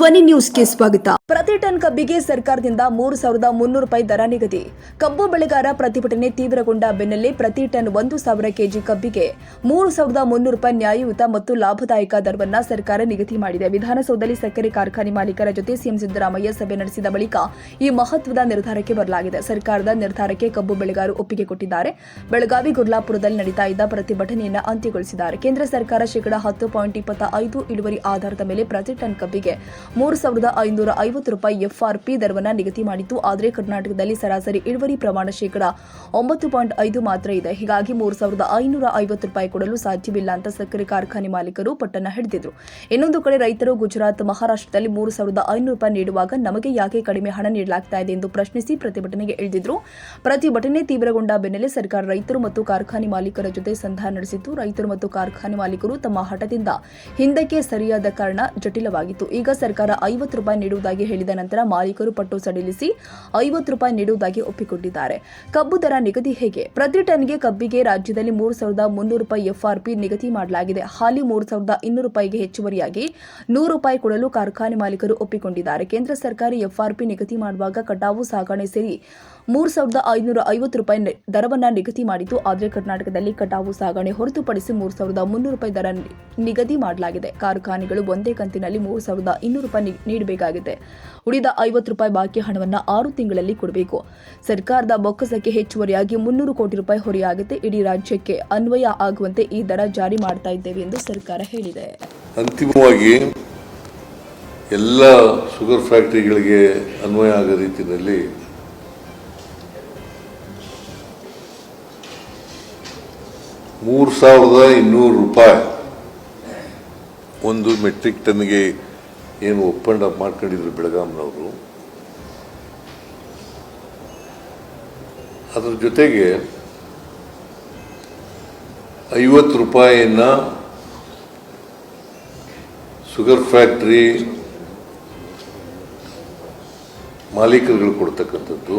ಧ್ವನಿ ನ್ಯೂಸ್ಗೆ ಸ್ವಾಗತ. ಪ್ರತಿ ಟನ್ ಕಬ್ಬಿಗೆ ಸರ್ಕಾರದಿಂದ ಮೂರು ಸಾವಿರದ ಮುನ್ನೂರು ರೂಪಾಯಿ ದರ ನಿಗದಿ. ಕಬ್ಬು ಬೆಳೆಗಾರ ಪ್ರತಿಭಟನೆ ತೀವ್ರಗೊಂಡ ಬೆನ್ನಲ್ಲೇ ಪ್ರತಿ ಟನ್ ಒಂದು ಸಾವಿರ ಕೆಜಿ ಕಬ್ಬಿಗೆ ಮೂರು ಸಾವಿರದ ಮುನ್ನೂರು ರೂಪಾಯಿ ನ್ಯಾಯಯುತ ಮತ್ತು ಲಾಭದಾಯಕ ದರವನ್ನ ಸರ್ಕಾರ ನಿಗದಿ ಮಾಡಿದೆ. ವಿಧಾನಸೌಧದಲ್ಲಿ ಸಕ್ಕರೆ ಕಾರ್ಖಾನೆ ಮಾಲೀಕರ ಜೊತೆ ಸಿಎಂ ಸಿದ್ದರಾಮಯ್ಯ ಸಭೆ ನಡೆಸಿದ ಬಳಿಕ ಈ ಮಹತ್ವದ ನಿರ್ಧಾರಕ್ಕೆ ಬರಲಾಗಿದೆ. ಸರ್ಕಾರದ ನಿರ್ಧಾರಕ್ಕೆ ಕಬ್ಬು ಬೆಳೆಗಾರರು ಒಪ್ಪಿಗೆ ಕೊಟ್ಟಿದ್ದಾರೆ. ಬೆಳಗಾವಿ ಗುರ್ಲಾಪುರದಲ್ಲಿ ನಡೀತಾ ಇದ್ದ ಪ್ರತಿಭಟನೆಯನ್ನು ಅಂತ್ಯಗೊಳಿಸಿದ್ದಾರೆ. ಕೇಂದ್ರ ಸರ್ಕಾರ ಶೇಕಡಾ ಹತ್ತು ಪಾಯಿಂಟ್ ಇಪ್ಪತ್ತ ಐದು ಇಳುವರಿ ಆಧಾರದ ಮೇಲೆ ಪ್ರತಿ ಟನ್ ಕಬ್ಬಿಗೆ ಮೂರು ಸಾವಿರದ ಐನೂರ ಐವತ್ತು ರೂಪಾಯಿ ಎಫ್ಆರ್ಪಿ ದರವನ್ನು ನಿಗದಿ ಮಾಡಿತ್ತು. ಆದರೆ ಕರ್ನಾಟಕದಲ್ಲಿ ಸರಾಸರಿ ಇಳುವರಿ ಪ್ರಮಾಣ ಶೇಕಡಾ ಒಂಬತ್ತು ಪಾಯಿಂಟ್ ಐದು ಮಾತ್ರ ಇದೆ. ಹೀಗಾಗಿ ಮೂರು ಸಾವಿರದ ಐನೂರ ಐವತ್ತು ರೂಪಾಯಿ ಕೊಡಲು ಸಾಧ್ಯವಿಲ್ಲ ಅಂತ ಸಕ್ಕರೆ ಕಾರ್ಖಾನೆ ಮಾಲೀಕರು ಪಟ್ಟಣ ಹಿಡಿದಿದ್ರು. ಇನ್ನೊಂದು ಕಡೆ ರೈತರು ಗುಜರಾತ್, ಮಹಾರಾಷ್ಟ್ರದಲ್ಲಿ ಮೂರು ಸಾವಿರದ ಐನೂರು ರೂಪಾಯಿ ನೀಡುವಾಗ ನಮಗೆ ಯಾಕೆ ಕಡಿಮೆ ಹಣ ನೀಡಲಾಗ್ತಾ ಇದೆ ಎಂದು ಪ್ರಶ್ನಿಸಿ ಪ್ರತಿಭಟನೆಗೆ ಇಳಿದಿದ್ರು. ಪ್ರತಿಭಟನೆ ತೀವ್ರಗೊಂಡ ಬೆನ್ನಲ್ಲೇ ಸರ್ಕಾರ ರೈತರು ಮತ್ತು ಕಾರ್ಖಾನೆ ಮಾಲೀಕರ ಜೊತೆ ಸಂಧಾನ ನಡೆಸಿತ್ತು. ರೈತರು ಮತ್ತು ಕಾರ್ಖಾನೆ ಮಾಲೀಕರು ತಮ್ಮ ಹಠದಿಂದ ಹಿಂದಕ್ಕೆ ಸರಿಯಾದ ಕಾರಣ ಜಟಿಲವಾಗಿತ್ತು. ಈಗ ಸರ್ಕಾರ ಐವತ್ತು ರೂಪಾಯಿ ನೀಡುವುದಾಗಿ ಹೇಳಿದ ನಂತರ ಮಾಲೀಕರು ಪಟ್ಟು ಸಡಿಲಿಸಿ ಐವತ್ತು ರೂಪಾಯಿ ನೀಡುವುದಾಗಿ ಒಪ್ಪಿಕೊಂಡಿದ್ದಾರೆ. ಕಬ್ಬು ದರ ನಿಗದಿ ಹೇಗೆ? ಪ್ರತಿ ಟನ್ಗೆ ಕಬ್ಬಿಗೆ ರಾಜ್ಯದಲ್ಲಿ ಮೂರು ಸಾವಿರದ ಮುನ್ನೂರು ರೂಪಾಯಿ ಎಫ್ಆರ್ಪಿ ನಿಗದಿ ಮಾಡಲಾಗಿದೆ. ಹಾಲಿ ಮೂರು ಸಾವಿರದ ಇನ್ನೂರು ರೂಪಾಯಿಗೆ ಹೆಚ್ಚುವರಿಯಾಗಿ ನೂರು ರೂಪಾಯಿ ಕೊಡಲು ಕಾರ್ಖಾನೆ ಮಾಲೀಕರು ಒಪ್ಪಿಕೊಂಡಿದ್ದಾರೆ. ಕೇಂದ್ರ ಸರ್ಕಾರಿ ಎಫ್ಆರ್ಪಿ ನಿಗದಿ ಮಾಡುವಾಗ ಕಟಾವು ಸಾಗಣೆ ಸೇರಿ ಮೂರು ಸಾವಿರದ ಐನೂರ ಐವತ್ತು ರೂಪಾಯಿ ದರವನ್ನು ನಿಗದಿ ಮಾಡಿತು ಆದರೆ ಕರ್ನಾಟಕದಲ್ಲಿ ಕಟಾವು, ಸಾಗಣೆ ಹೊರತುಪಡಿಸಿ ಮೂರು ಸಾವಿರದ ಮುನ್ನೂರು ರೂಪಾಯಿ ದರ ನಿಗದಿ ಮಾಡಲಾಗಿದೆ. ಕಾರ್ಖಾನೆಗಳು ಒಂದೇ ಕಂತಿನಲ್ಲಿ ಮೂರು ಸಾವಿರದ ಇನ್ನೂರು ರೂಪಾಯಿ ನೀಡಬೇಕಾಗಿದೆ. ಉಳಿದ ಐವತ್ತು ರೂಪಾಯಿ ಬಾಕಿ ಹಣವನ್ನು ಆರು ತಿಂಗಳಲ್ಲಿ ಕೊಡಬೇಕು. ಸರ್ಕಾರದ ಬೊಕ್ಕಸಕ್ಕೆ ಹೆಚ್ಚುವರಿಯಾಗಿ ಮುನ್ನೂರು ಕೋಟಿ ರೂಪಾಯಿ ಹೊರೆಯಾಗುತ್ತೆ. ಇಡೀ ರಾಜ್ಯಕ್ಕೆ ಅನ್ವಯ ಆಗುವಂತೆ ಈ ದರ ಜಾರಿ ಮಾಡ್ತಾ ಇದ್ದೇವೆ ಎಂದು ಸರ್ಕಾರ ಹೇಳಿದೆ. ಅಂತಿಮವಾಗಿ ಎಲ್ಲ ಶುಗರ್ ಫ್ಯಾಕ್ಟರಿಗಳಿಗೆ ಅನ್ವಯ ಆಗೋ ರೀತಿಯಲ್ಲಿ ಮೂರು ಸಾವಿರದ ಇನ್ನೂರು ರೂಪಾಯಿ. ಒಂದು ಮೆಟ್ರಿಕ್ ಟನ್ಗೆ ಏನು ಒಪ್ಪಂದ ಮಾಡ್ಕೊಂಡಿದ್ರು ಬೆಳಗಾಂನವರು. ಅದ್ರ ಜೊತೆಗೆ ಐವತ್ತು ರೂಪಾಯಿಯನ್ನ ಶುಗರ್ ಫ್ಯಾಕ್ಟ್ರಿ ಮಾಲೀಕರುಗಳು ಕೊಡ್ತಕ್ಕಂಥದ್ದು.